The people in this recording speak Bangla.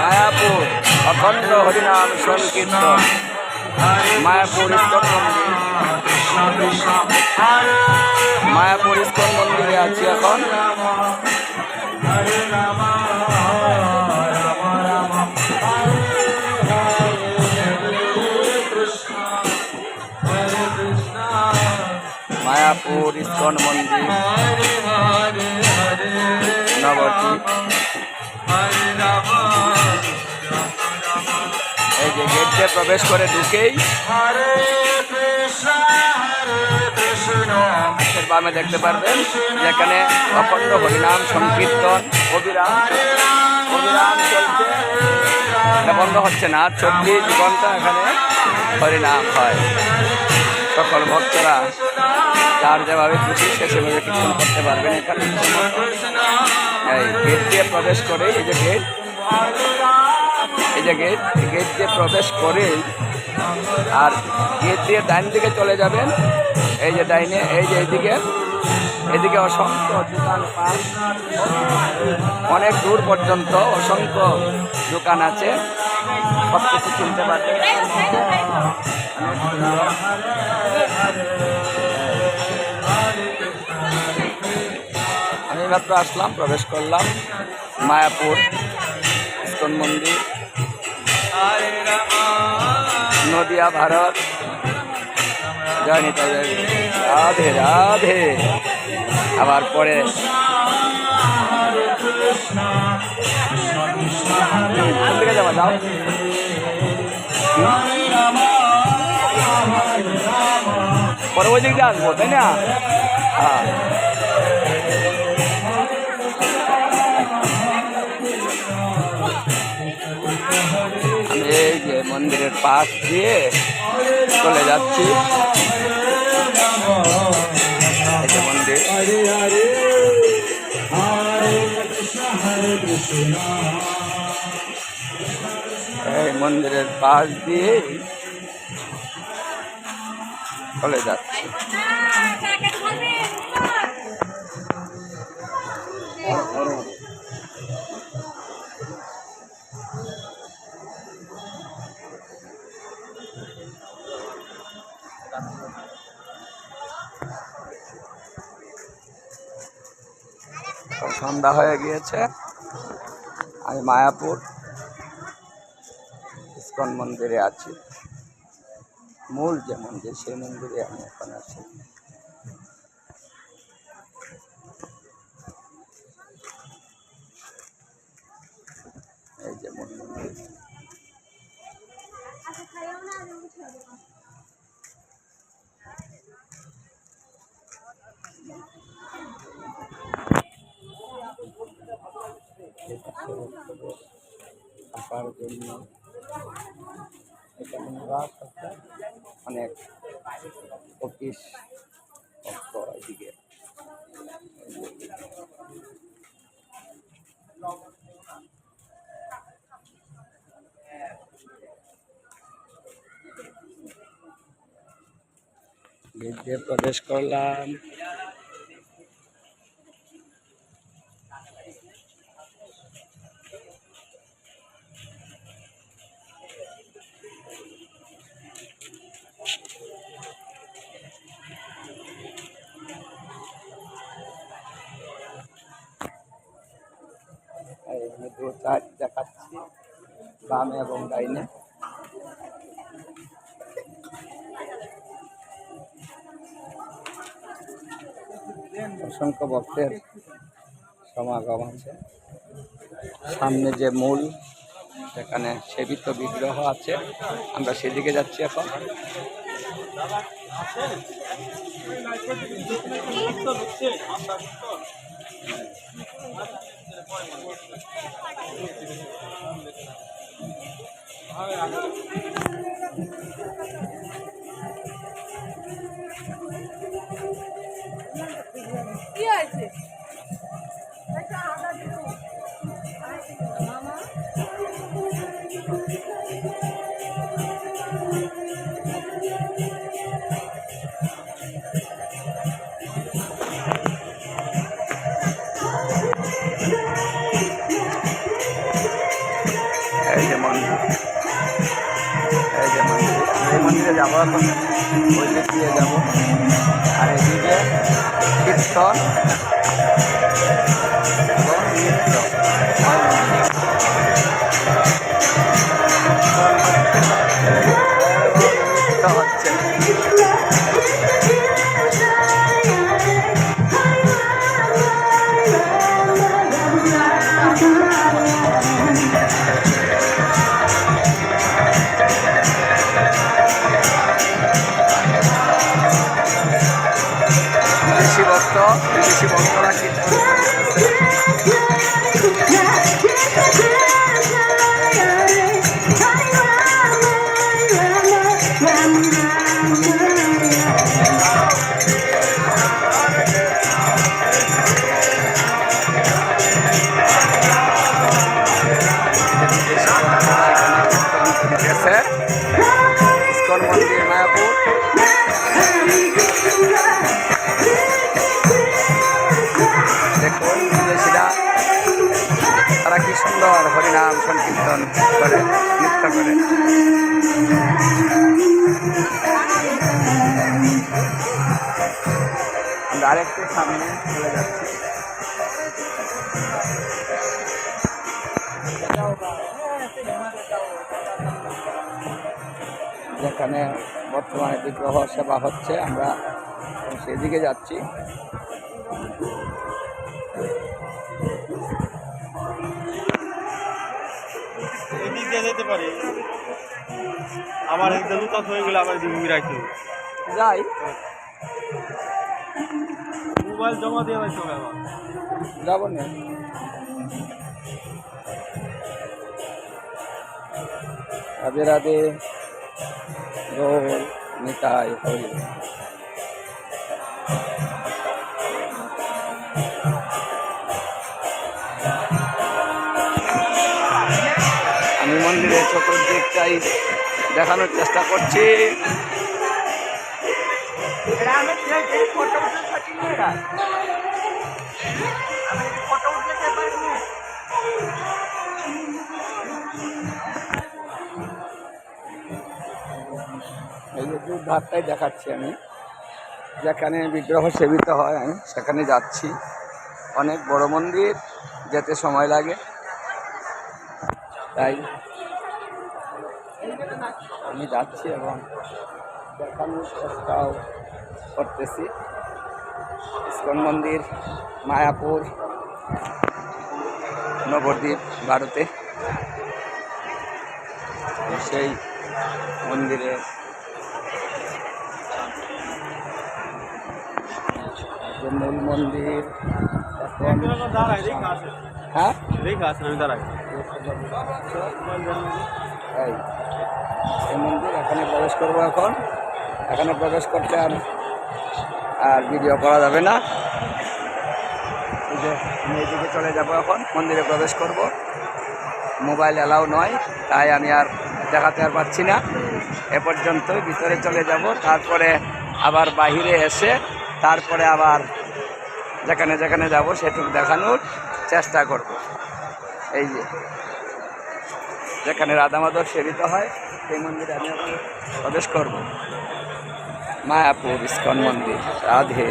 মায়াপুর অখণ্ড হরিনাম সংকীর্তন মায়াপুর ইস্কন মন্দির মায়াপুর ইস্কন মন্দিরে আছি এখন। ইস্কন মন্দির? নবদ্বীপ। এই যে গেট দিয়ে প্রবেশ করে ঢুকেই বামে দেখতে পারবেন, যেখানে অখণ্ড হরিনাম, সংকীর্তন, অবিরাম অবিরাম চলছে। বন্ধ হচ্ছে না, চব্বিশ ঘণ্টা এখানে হরিনাম হয়। সকল ভক্তরা যার যেভাবে খুশি সে সেভাবে কীর্তন করতে পারবেন এখানে এই গেট দিয়ে প্রবেশ করে, এই যে গেট, এই যে গেট গেট দিয়ে প্রবেশ করে আর গেট দিয়ে ডাইন দিকে চলে যাবেন। এই যে ডাইনে, এই যে এইদিকে, এদিকে অসংখ্য দোকানপাট অনেক দূর পর্যন্ত অসংখ্য দোকান আছে। সব কিছু কিনতে পারবেন। মাত্র আসলাম, প্রবেশ করলাম। মায়াপুর, ইস্কন মন্দির, নদিয়া ভারত। জয় জয় রাধে রাধে। আবার পরে। দিকে যাবা? যাও। পরে ওই দিক দিয়ে আসব, তাই না? হ্যাঁ। মন্দিরের পাশ দিয়ে চলে যাচ্ছি। মন্দির। এই মন্দিরের পাশ দিয়ে চলে যাচ্ছি। সন্ধ্যা হয়ে গিয়েছে। আমি মায়াপুর, ইস্কন মন্দিরে আছি। মূল যে মন্দির, সেই মন্দিরে আমি এখন আছি। এই যে মন্দির। থাকার জন্য এখানে নিবাস আছে অনেক অফিস ভক্ত এদিকে গেট দিয়ে প্রবেশ করলাম আমি দেখাচ্ছি বামে এবং ডাইনে। অসংখ্য ভক্তের সমাগম আছে। সামনে যে মূল যেখানে সেবিত বিগ্রহ আছে। আমরা সেদিকে যাচ্ছি এখন। কি আছে এখন ওই দিয়ে যাব। আর এদিকে কীর্তন আমরা আরেকটু সামনে চলে যাচ্ছে। যেখানে বর্তমানে বিগ্রহ সেবা হচ্ছে আমরা সেদিকে যাচ্ছি। যেতে পারি। এদিকে লুকাত হয়ে গেলে রাখতে যাই। মোবাইল জমা দিয়ে রাখতে হবে আবার যাব না। রাধে রাধে রোল নিতাই, হরি। আমি মন্দিরের চতুর্দিকটাই দেখানোর চেষ্টা করছি। এই ধারটাই দেখাচ্ছি আমি। যেখানে বিগ্রহ সেবিত হয়, আমি সেখানে যাচ্ছি। অনেক বড় মন্দির, যেতে সময় লাগে। তাই আমি যাচ্ছি এবং দেখানোর চেষ্টাও করতেছি। ইস্কন মন্দির, মায়াপুর, নবদ্বীপ, ভারতে। সেই মন্দিরে যে মূল মন্দির হ্যাঁ? এই মন্দির এখানে প্রবেশ করব এখন। এখানে প্রবেশ করতে আর আর ভিডিও করা যাবে না। আমি এইদিকে চলে যাব এখন, মন্দিরে প্রবেশ করব। মোবাইল অ্যালাউ নয়, তাই আমি আর দেখাতে আর পাচ্ছি না। এ পর্যন্ত ভিতরে চলে যাব, তারপরে আবার বাহিরে এসে, তারপরে আবার যেখানে যেখানে যাব সেটুকু দেখানোর চেষ্টা করব। এই যে, যেখানে রাধা মাধব সেবিত হয়, সেই মন্দিরে আমি প্রবেশ করব। মায়াপুর ইস্কন মন্দির। রাধে